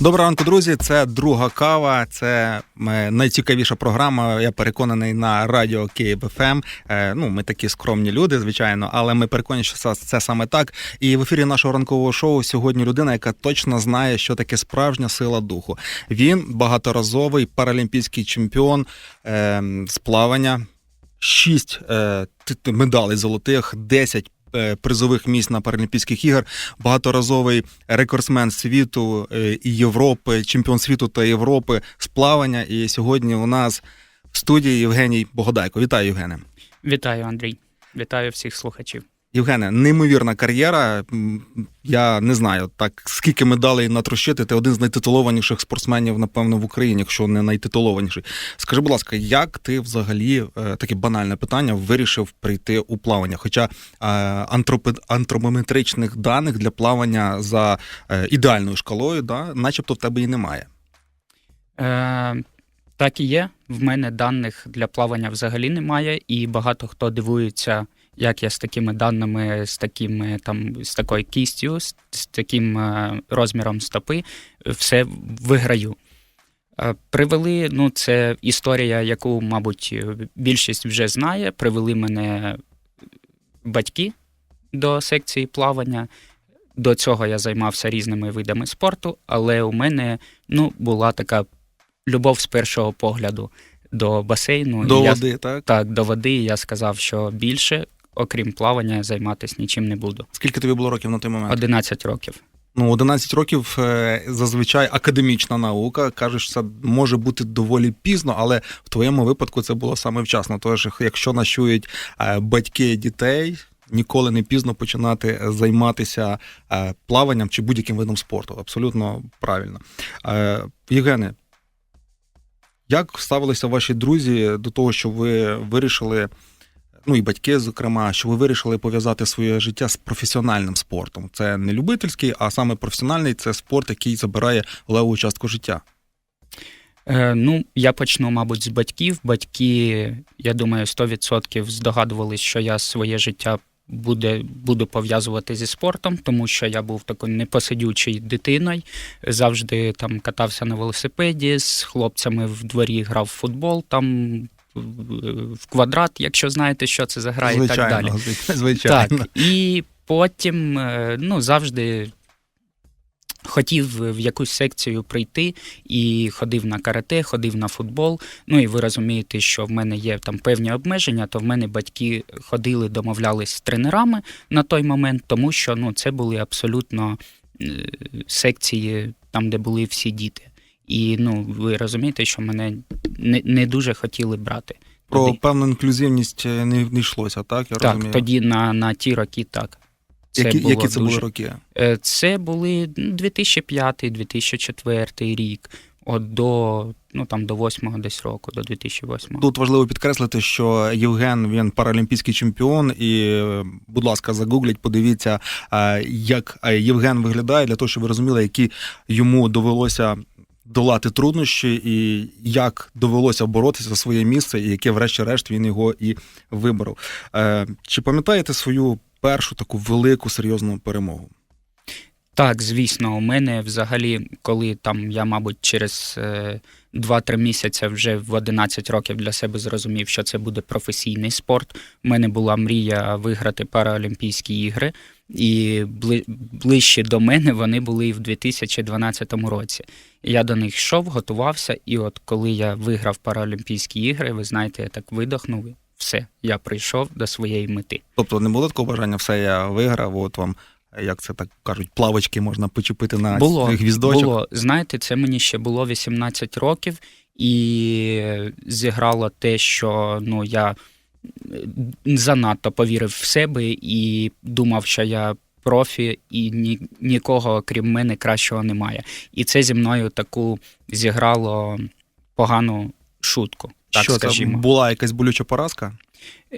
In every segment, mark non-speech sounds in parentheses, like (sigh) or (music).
Доброго ранку, друзі. Це друга кава. Це е, найцікавіша програма. Я переконаний на радіо Київ ФМ. Е, Ну, ми такі скромні люди, звичайно, але ми переконані, що це, саме так. І в ефірі нашого ранкового шоу сьогодні людина, яка точно знає, що таке справжня сила духу. Він багаторазовий паралімпійський чемпіон е, з плавання. Шість е, медалей золотих, 10 е, призових місць на Паралімпійських ігор, багаторазовий рекордсмен світу е, і Європи, чемпіон світу та Європи з плавання. І сьогодні у нас в студії Євгеній Богодайко. Вітаю, Євгене. Вітаю, Андрій. Вітаю всіх слухачів. Євгене, неймовірна кар'єра. Я не знаю, так скільки медалей натрощити. Ти один з найтитулованіших спортсменів, напевно, в Україні, якщо не найтитулованіший. Скажи, будь ласка, як ти взагалі е, таке банальне питання вирішив прийти у плавання? Хоча е, антропометричних даних для плавання за е, ідеальною шкалою, да, начебто в тебе і немає. Е, так і є. В мене даних для плавання взагалі немає, і багато хто дивується, як я з такими даними, з такими там з такою кістю, з, з таким е, розміром стопи, е, все виграю. Е, Привели, ну це історія, яку, мабуть, більшість вже знає. Привели мене батьки до секції плавання. До цього я займався різними видами спорту, але у мене ну, була така любов з першого погляду до басейну. До я, води, так? Так, до води. Я сказав, що більше, окрім плавання, займатися нічим не буду. Скільки тобі було років на той момент? 11 років. Ну, 11 років е, зазвичай академічна наука. Кажеш, це може бути доволі пізно, але в твоєму випадку це було саме вчасно. Тож, якщо нащують е, батьки дітей, ніколи не пізно починати займатися е, плаванням чи будь-яким видом спорту. Абсолютно правильно. Євгене, як ставилися ваші друзі до того, що ви вирішили? Ну і батьки, зокрема, що ви вирішили пов'язати своє життя з професіональним спортом. Це не любительський, а саме професіональний це спорт, який забирає леву частку життя. Е, ну, я почну, мабуть, з батьків. Батьки, я думаю, 100% здогадувались, що я своє життя буде, буду пов'язувати зі спортом, тому що я був такою непосидючою дитиною, завжди там катався на велосипеді з хлопцями в дворі грав в футбол, там в- квадрат, якщо знаєте, що це за гра, і так далі. звичайно, (laughs) звичайно. Так, і потім е, ну, завжди хотів в якусь секцію прийти і ходив на карате, ходив на футбол. Ну і ви розумієте, що в мене є там певні обмеження, то в мене батьки ходили, домовлялись з тренерами на той момент, тому що ну, це були абсолютно е, секції, там, де були всі діти. І ну, ви розумієте, що мене не, не дуже хотіли брати. Про Тоді- певну інклюзивність е, не, не йшлося, так? Я так, розумію. тоді на, на ті роки так. Це які, було які це були дуже- роки? Е, Це були 2005-2004 рік, от до, ну, там, до 8-го десь року, до 2008-го. Тут важливо підкреслити, що Євген він паралімпійський чемпіон, і, е, будь ласка, загугліть, подивіться, як Євген виглядає, для того, щоб ви розуміли, які йому довелося долати труднощі, і як довелося боротися за своє місце, і яке, врешті-решт, він його і виборов. Е, Чи пам'ятаєте свою першу таку велику серйозну перемогу? Так, звісно, у мене взагалі, коли там я, мабуть, через е, 2-3 місяці вже в 11 років для себе зрозумів, що це буде професійний спорт. У мене була мрія виграти Паралімпійські ігри, і ближче до мене вони були і в 2012 році. Я до них йшов, готувався, і от коли я виграв Паралімпійські ігри, ви знаєте, я так видохнув. і Все, я прийшов до своєї мети. Тобто не було такого бажання, все я виграв, от вам. Як це так кажуть, плавочки можна почепити на було, гвіздочок. Було. Знаєте, це мені ще було 18 років, і зіграло те, що ну, я занадто повірив в себе і думав, що я профі, і ні, нікого, крім мене, кращого немає. І це зі мною таку зіграло погану шутку. Так що скажімо. це була якась болюча поразка?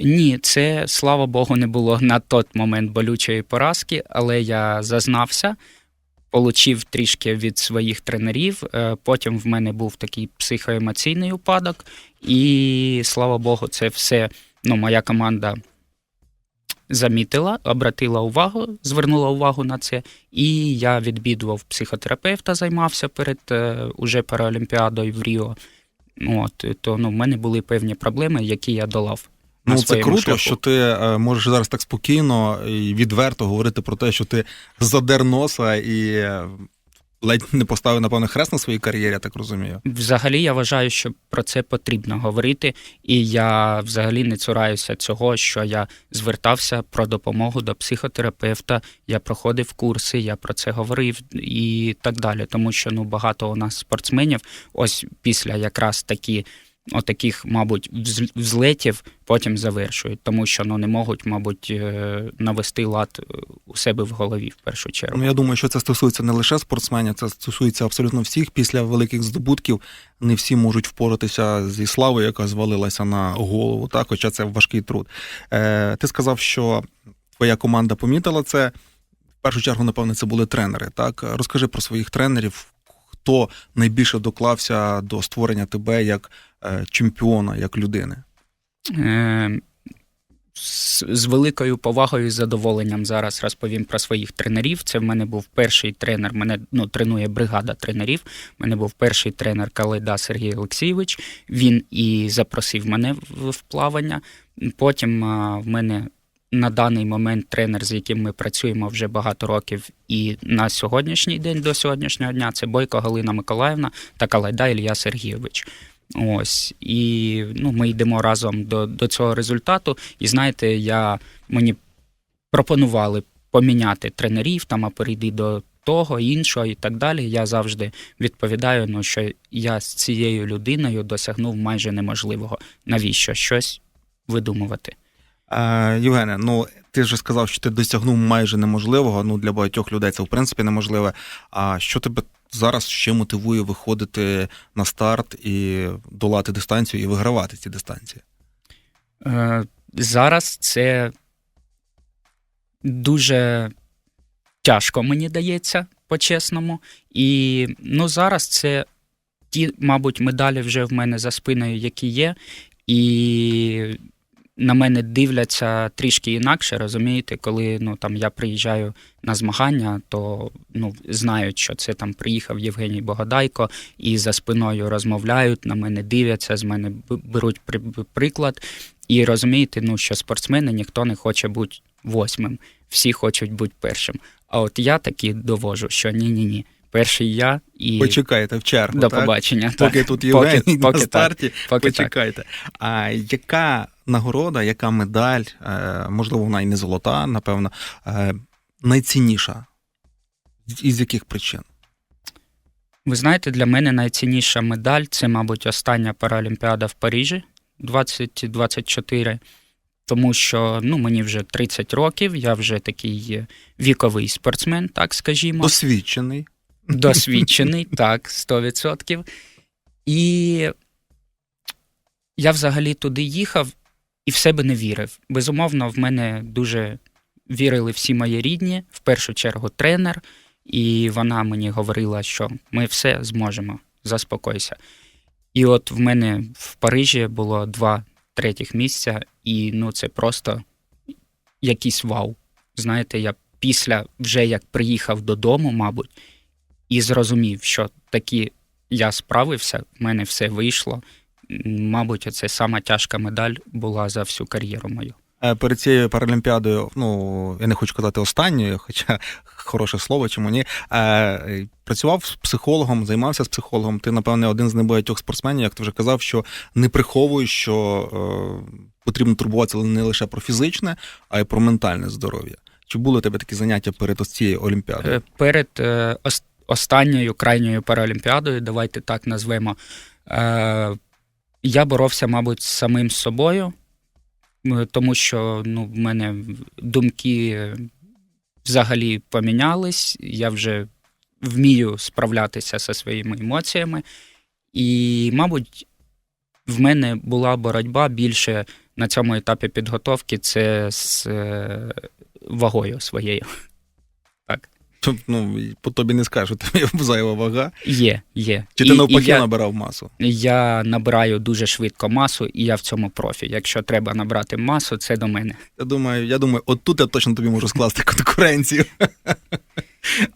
Ні, це слава Богу, не було на той момент болючої поразки, але я зазнався, получив трішки від своїх тренерів. е, Потім в мене був такий психоемоційний упадок, і слава Богу, це все ну, моя команда замітила, обратила увагу, звернула увагу на це. І я відвідував психотерапевта, займався перед е, уже Паралімпіадою в Ріо. От, то ну, в мене були певні проблеми, які я долав. Ну, це круто, шляху. що ти е, можеш зараз так спокійно і відверто говорити про те, що ти задер носа і е, ледь не поставив, напевно, хрест на своїй кар'єрі, я так розумію. Взагалі, я вважаю, що про це потрібно говорити, і я взагалі не цураюся цього, що я звертався про допомогу до психотерапевта, я проходив курси, я про це говорив і так далі. Тому що ну багато у нас спортсменів, ось після якраз такі. Отаких, мабуть, взлетів потім завершують, тому що ну не можуть, мабуть, е, навести лад е, у себе в голові в першу чергу. Ну, я думаю, що це стосується не лише спортсменів, це стосується абсолютно всіх. Після великих здобутків не всі можуть впоратися зі славою, яка звалилася на голову, так, хоча це важкий труд. Е, ти сказав, що твоя команда помітила це. В першу чергу, напевно, це були тренери. Так, розкажи про своїх тренерів, хто найбільше доклався до створення тебе як чемпіона, як людини. Е, з, великою повагою і задоволенням зараз розповім про своїх тренерів. Це в мене був перший тренер. Мене ну, тренує бригада тренерів. У мене був перший тренер Каледа Сергій Олексійович. Він і запросив мене в плавання. Потім а, в мене. На даний момент тренер, з яким ми працюємо вже багато років, і на сьогоднішній день до сьогоднішнього дня це Бойко Галина Миколаївна та Калайда Ілля Сергійович. Ось і ну, ми йдемо разом до, до цього результату. І знаєте, я мені пропонували поміняти тренерів, там, а перейди до того, іншого і так далі. Я завжди відповідаю, ну, що я з цією людиною досягнув майже неможливого. Навіщо щось видумувати? Е, Євгене, ну ти вже сказав, що ти досягнув майже неможливого. Ну для багатьох людей це в принципі неможливе. А що тебе зараз ще мотивує виходити на старт і долати дистанцію і вигравати ці дистанції? Е, зараз це дуже тяжко мені дається, по-чесному. І ну, зараз це ті, мабуть, медалі вже в мене за спиною, які є, і на мене дивляться трішки інакше, розумієте, коли ну, там, я приїжджаю на змагання, то ну, знають, що це там приїхав Євгеній Богодайко, і за спиною розмовляють, на мене дивляться, з мене беруть при- приклад. І розумієте, ну, що спортсмени ніхто не хоче бути восьмим, всі хочуть бути першим. А от я таки довожу, що ні-ні ні. Перший я і Почекайте в чергу. до так? побачення. Поки так. тут Євгеній поки, на поки так. старті, Поки так. почекайте. А яка нагорода, яка медаль, е, можливо, вона і не золота, напевно, е, найцінніша? Із яких причин? Ви знаєте, для мене найцінніша медаль це, мабуть, остання Паралімпіада в Парижі 2024. Тому що ну, мені вже 30 років, я вже такий віковий спортсмен, так скажімо. Досвідчений. Досвідчений, (laughs) так, 100%. І я взагалі туди їхав і в себе не вірив. Безумовно, в мене дуже вірили всі мої рідні, в першу чергу тренер, і вона мені говорила, що ми все зможемо, заспокойся. І от в мене в Парижі було два третіх місця, і ну, це просто якийсь вау. Знаєте, я після вже як приїхав додому, мабуть, і зрозумів, що таки я справився, в мене все вийшло. Мабуть, це сама тяжка медаль була за всю кар'єру мою. Е, Перед цією паралімпіадою, ну я не хочу казати останньою, хоча хороше слово, чому ні. Е, працював з психологом, займався з психологом. Ти, напевне, один з небагатьох спортсменів, як ти вже казав, що не приховуєш, що е, потрібно турбуватися не лише про фізичне, а й про ментальне здоров'я. Чи були у тебе такі заняття перед ось цією олімпіадою? Е, Перед е, останньою крайньою паралімпіадою, давайте так назвемо, е, я боровся, мабуть, з самим собою, тому що ну, в мене думки е, взагалі помінялись, я вже вмію справлятися зі своїми емоціями. І, мабуть, в мене була боротьба більше на цьому етапі підготовки це з е, вагою своєю. (laughs) Щоб, Ну, по тобі не скажу, (laughs) тобі зайва вага. Є, є. Чи ти і навпаки я, набирав масу? я набираю дуже швидко масу, і я в цьому профі. Якщо треба набрати масу, це до мене. Я думаю, я думаю, от тут я точно тобі можу скласти (laughs) конкуренцію. (laughs)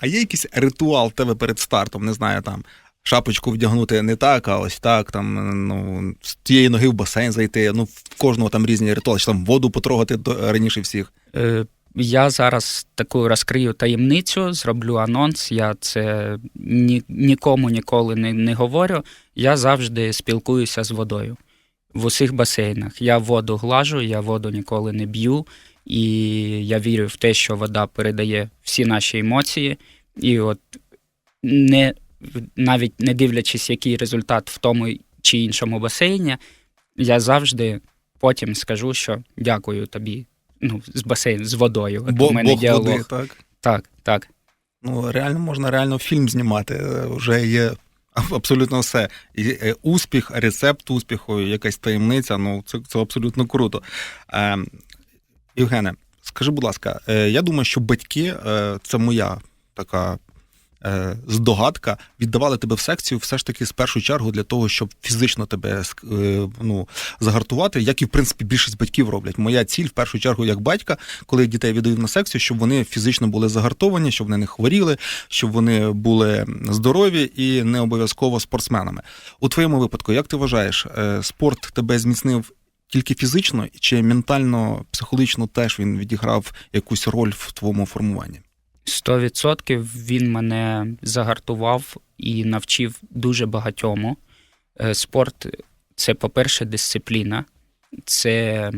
А є якийсь ритуал в тебе перед стартом, не знаю, там. Шапочку вдягнути не так, а ось так, там, ну, з тієї ноги в басейн зайти. Ну, в кожного там різні ритуали, чи там воду потрогати раніше всіх. Е, Я зараз таку розкрию таємницю, зроблю анонс. Я це ні, нікому ніколи не, не говорю. Я завжди спілкуюся з водою в усіх басейнах. Я воду глажу, я воду ніколи не б'ю, і я вірю в те, що вода передає всі наші емоції. І от не навіть не дивлячись, який результат в тому чи іншому басейні, я завжди потім скажу, що дякую тобі. Ну, з басейну, з водою. От Бо, у мене Бог діалог. води, так? Так, так. Ну, реально можна реально фільм знімати. Е, Вже є абсолютно все. І, е, успіх, рецепт успіху, якась таємниця. Ну, це, це абсолютно круто. Е, Євгене, скажи, будь ласка, е, я думаю, що батьки, це моя така. Е, Здогадка віддавали тебе в секцію все ж таки з першу чергу для того, щоб фізично тебе е, ну, загартувати, як і в принципі більшість батьків роблять. Моя ціль в першу чергу як батька, коли дітей віддають на секцію, щоб вони фізично були загартовані, щоб вони не хворіли, щоб вони були здорові і не обов'язково спортсменами. У твоєму випадку, як ти вважаєш, е, спорт тебе зміцнив тільки фізично, чи ментально, психологічно теж він відіграв якусь роль в твоєму формуванні? Сто відсотків він мене загартував і навчив дуже багатьому. Е, Спорт це, по-перше, дисципліна, це е,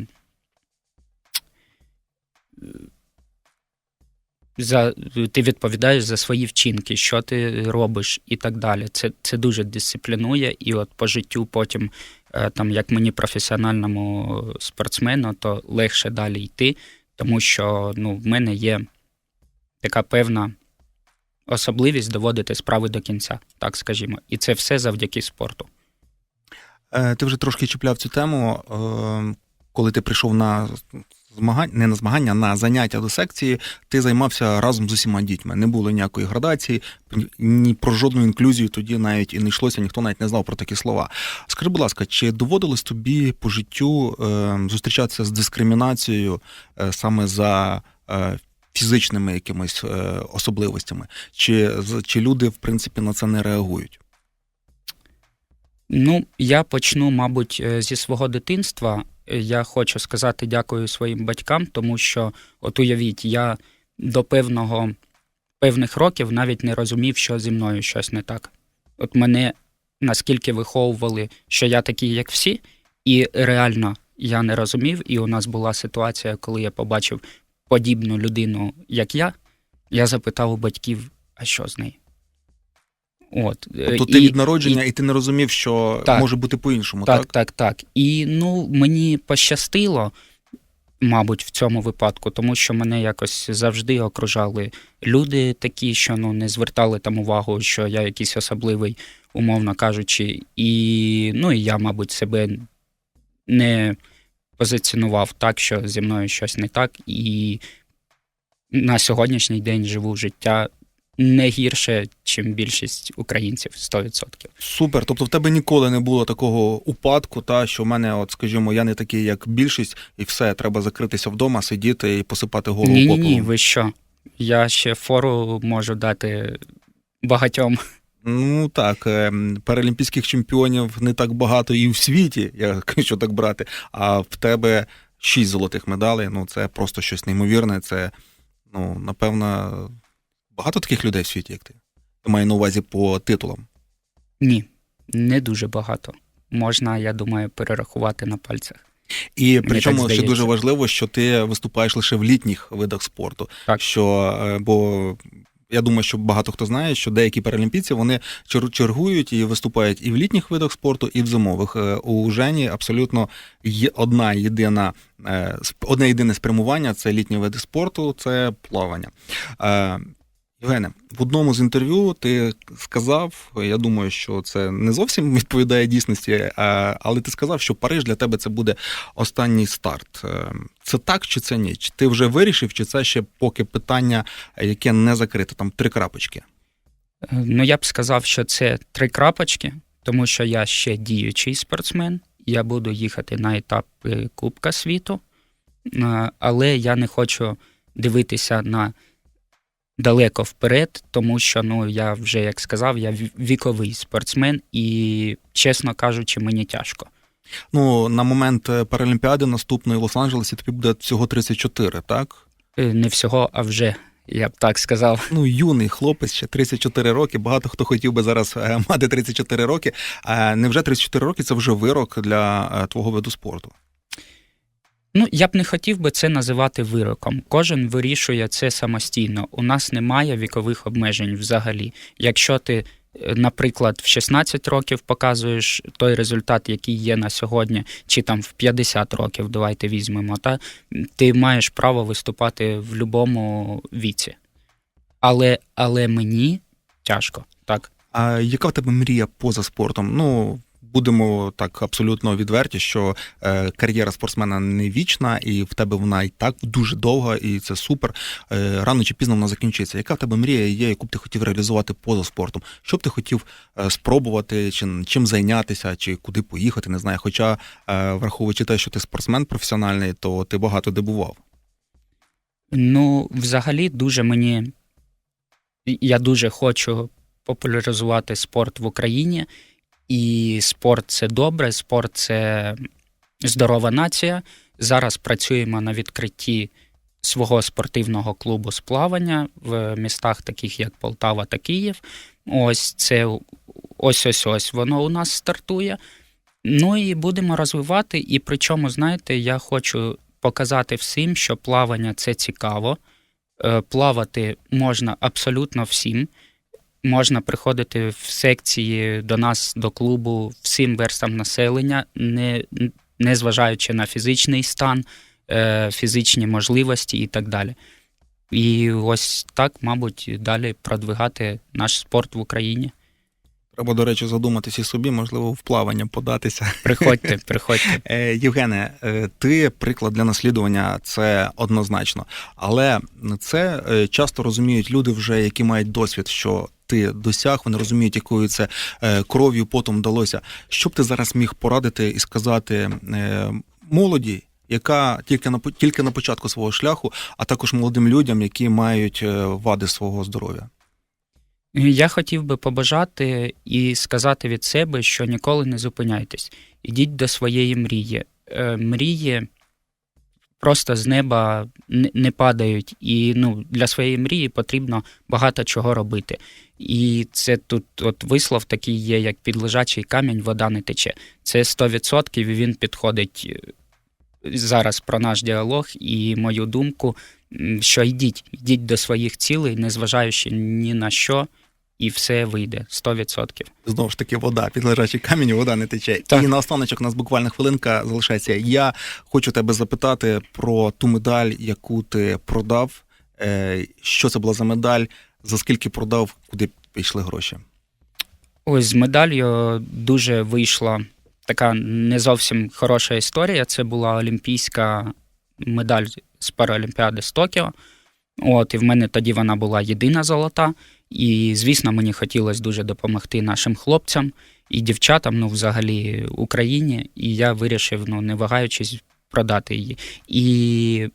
за, ти відповідаєш за свої вчинки, що ти робиш і так далі. Це, це дуже дисциплінує, і от по життю потім, е, там, як мені професіональному спортсмену, то легше далі йти, тому що ну, в мене є така певна особливість доводити справи до кінця, так скажімо. І це все завдяки спорту. Е, Ти вже трошки чіпляв цю тему, е, коли ти прийшов на змагання, не на змагання, а на заняття до секції, ти займався разом з усіма дітьми. Не було ніякої градації, ні про жодну інклюзію тоді навіть і не йшлося, ніхто навіть не знав про такі слова. Скажи, будь ласка, чи доводилось тобі по життю е, зустрічатися з дискримінацією саме за фізичними якимись е, особливостями? Чи, чи люди, в принципі, на це не реагують? Ну, я почну, мабуть, е, зі свого дитинства. Я хочу сказати дякую своїм батькам, тому що, от уявіть, я до певного, певних років навіть не розумів, що зі мною щось не так. От мене наскільки виховували, що я такий, як всі, і реально я не розумів. І у нас була ситуація, коли я побачив подібну людину, як я. Я запитав у батьків, а що з нею? От, е, Тобто ти і- від народження, і, ти не розумів, що Так. може бути по-іншому, так, так? так, так. І ну, мені пощастило, мабуть, в цьому випадку, тому що мене якось завжди окружали люди такі, що ну, не звертали там увагу, що я якийсь особливий, умовно кажучи. І, ну, і я, мабуть, себе не позиціонував так, що зі мною щось не так. І на сьогоднішній день живу життя не гірше, ніж більшість українців 100%. Супер. Тобто в тебе ніколи не було такого упадку, та що в мене, от скажімо, я не такий, як більшість, і все, треба закритися вдома, сидіти і посипати голову Ні, ні, ні, ви що? Я ще фору можу дати багатьом. Ну так, ем, паралімпійських чемпіонів не так багато і в світі, якщо (laughs) так брати. А в тебе шість золотих медалей. Ну це просто щось неймовірне. Це, ну, напевно, багато таких людей в світі, як ти. Я маю на увазі по титулам. Ні, не дуже багато. Можна, я думаю, перерахувати на пальцях. І причому ще дуже важливо, що ти виступаєш лише в літніх видах спорту. Так. Що, е, бо я думаю, що багато хто знає, що деякі паралімпійці вони чер- чергують і виступають і в літніх видах спорту, і в зимових. Е, У Жені абсолютно є одна єдина е, одне єдине спрямування це літні види спорту, це плавання. Євгене, в одному з інтерв'ю ти сказав, я думаю, що це не зовсім відповідає дійсності, але ти сказав, що Париж для тебе це буде останній старт. Е, Це так чи це ні? Чи ти вже вирішив, чи це ще поки питання, яке не закрите, там три крапочки? Ну, я б сказав, що це три крапочки, тому що я ще діючий спортсмен. Я буду їхати на етапи Кубка світу, Е, але я не хочу дивитися на далеко вперед, тому що, ну, я вже як сказав, я віковий спортсмен, і, чесно кажучи, мені тяжко. Ну, на момент е, Паралімпіади наступної в Лос-Анджелесі тобі буде всього 34, так? Е, Не всього, а вже, я б так сказав. Ну, юний хлопець, ще 34 роки. Багато хто хотів би зараз е, мати 34 роки. А невже 34 роки це вже вирок для твого виду спорту? Ну, я б не хотів би це називати вироком. Кожен вирішує це самостійно. У нас немає вікових обмежень взагалі. Якщо ти, е, наприклад, в 16 років показуєш той результат, який є на сьогодні, чи там в 50 років, давайте візьмемо, та ти маєш право виступати в будь-якому віці. Але, але мені тяжко, так. А яка в тебе мрія поза спортом? Ну, будемо так абсолютно відверті, що е, кар'єра спортсмена не вічна, і в тебе вона і так дуже довга, і це супер. Е, рано чи пізно вона закінчиться. Яка в тебе мрія є, яку б ти хотів реалізувати поза спортом? Що б ти хотів е, спробувати, чи чим зайнятися, чи куди поїхати? Не знаю. Хоча, враховуючи те, що ти спортсмен професіональний, то ти багато де бував. Ну, взагалі, дуже мені. Я дуже хочу популяризувати спорт в Україні. І спорт це добре, спорт це здорова нація. Зараз працюємо на відкритті свого спортивного клубу з плавання в містах, таких як Полтава та Київ. Ось це ось ось ось воно у нас стартує. Ну і будемо розвивати. І причому, знаєте, я хочу показати всім, що плавання це цікаво. Е, Плавати можна абсолютно всім. Можна приходити в секції до нас, до клубу, всім верстам населення, не, не зважаючи на фізичний стан, е, фізичні можливості і так далі. І ось так, мабуть, далі продвигати наш спорт в Україні. Треба, до речі, задуматися і собі, можливо, в плавання податися. Приходьте, (laughs) приходьте. Е, Євгене, е, ти приклад для наслідування, це однозначно. Але це часто розуміють люди, вже які мають досвід, що ти досяг, вони розуміють, якою це е, кров'ю потім вдалося. Що б ти зараз міг порадити і сказати е, молоді, яка тільки на тільки на початку свого шляху, а також молодим людям, які мають е, вади свого здоров'я? Я хотів би побажати і сказати від себе, що ніколи не зупиняйтесь. Ідіть до своєї мрії. Мрії просто з неба не- падають, і ну, для своєї мрії потрібно багато чого робити. І це тут от вислов такий є, як під лежачий камінь вода не тече. Це 100% і він підходить е, зараз про наш діалог і мою думку, що йдіть, йдіть до своїх цілей, незважаючи ні на що, і все вийде 100%. Знову ж таки, вода під лежачий камінь, вода не тече. Так. І наостаночок у нас буквально хвилинка залишається. Я хочу тебе запитати про ту медаль, яку ти продав. Е, Що це була за медаль? За скільки продав, куди пішли гроші? Ось з медаллю дуже вийшла така не зовсім хороша історія. Це була олімпійська медаль з Паралімпіади з Токіо. От, і в мене тоді вона була єдина золота. І, звісно, мені хотілося дуже допомогти нашим хлопцям і дівчатам, ну, взагалі, Україні. І я вирішив, ну, не вагаючись, продати її. І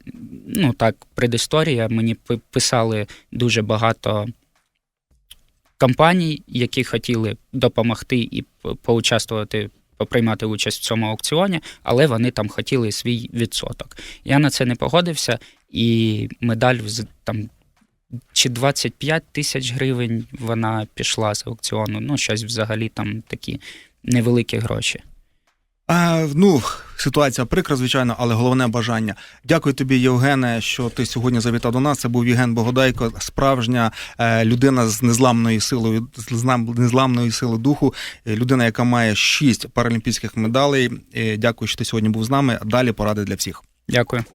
ну, так, предісторія, мені писали дуже багато компаній, які хотіли допомогти і поучаствувати, поприймати участь в цьому аукціоні, але вони там хотіли свій відсоток. Я на це не погодився, і медаль там. Чи 25 тисяч гривень вона пішла з аукціону, ну щось взагалі там такі невеликі гроші. А, ну, ситуація прикра, звичайно, але головне бажання. Дякую тобі, Євгене, що ти сьогодні завітав до нас. Це був Євген Богодайко, справжня е, людина з незламною силою, з незламною силою духу, е, людина, яка має шість паралімпійських медалей. Е, дякую, що ти сьогодні був з нами. Далі поради для всіх. Дякую.